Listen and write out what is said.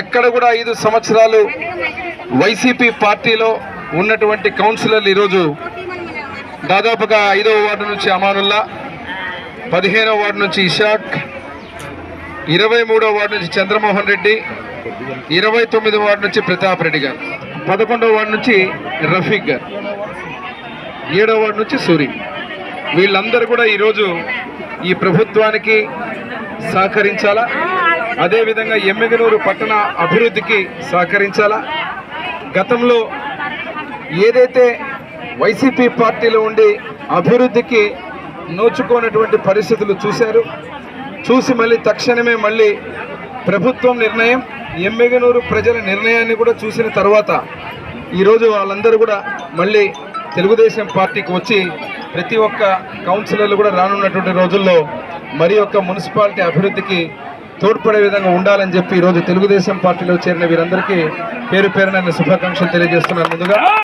ఎక్కడ కూడా ఐదు సంవత్సరాలు వైసీపీ పార్టీలో ఉన్నటువంటి కౌన్సిలర్లు ఈరోజు దాదాపుగా ఐదవ వార్డు నుంచి అమానుల్లా పదిహేనవ వార్డు నుంచి ఇషాక్ ఇరవై మూడవ వార్డు నుంచి చంద్రమోహన్ రెడ్డి ఇరవై తొమ్మిదవ వార్డు నుంచి ప్రతాప్ రెడ్డి గారు పదకొండవ వార్డు నుంచి రఫీక్ గారు ఏడవ వార్డు నుంచి సూరి. వీళ్ళందరూ కూడా ఈరోజు ఈ ప్రభుత్వానికి సహకరించాలా? అదేవిధంగా ఎమ్మెగనూరు పట్టణ అభివృద్ధికి సహకరించాలా? గతంలో ఏదైతే వైసీపీ పార్టీలో ఉండి అభివృద్ధికి నోచుకోనటువంటి పరిస్థితులు చూశారు చూసి మళ్ళీ తక్షణమే మళ్ళీ ప్రభుత్వం నిర్ణయం ఎమ్మెగనూరు ప్రజల నిర్ణయాన్ని కూడా చూసిన తర్వాత ఈరోజు వాళ్ళందరూ కూడా మళ్ళీ తెలుగుదేశం పార్టీకి వచ్చి ప్రతి ఒక్క కౌన్సిలర్లు కూడా రానున్నటువంటి రోజుల్లో మరి యొక్క మున్సిపాలిటీ అభివృద్ధికి తోడ్పడే విధంగా ఉండాలని చెప్పి ఈరోజు తెలుగుదేశం పార్టీలో చేరిన వీరందరికీ పేరు పేరున శుభాకాంక్షలు తెలియజేస్తున్నాను ముందుగా.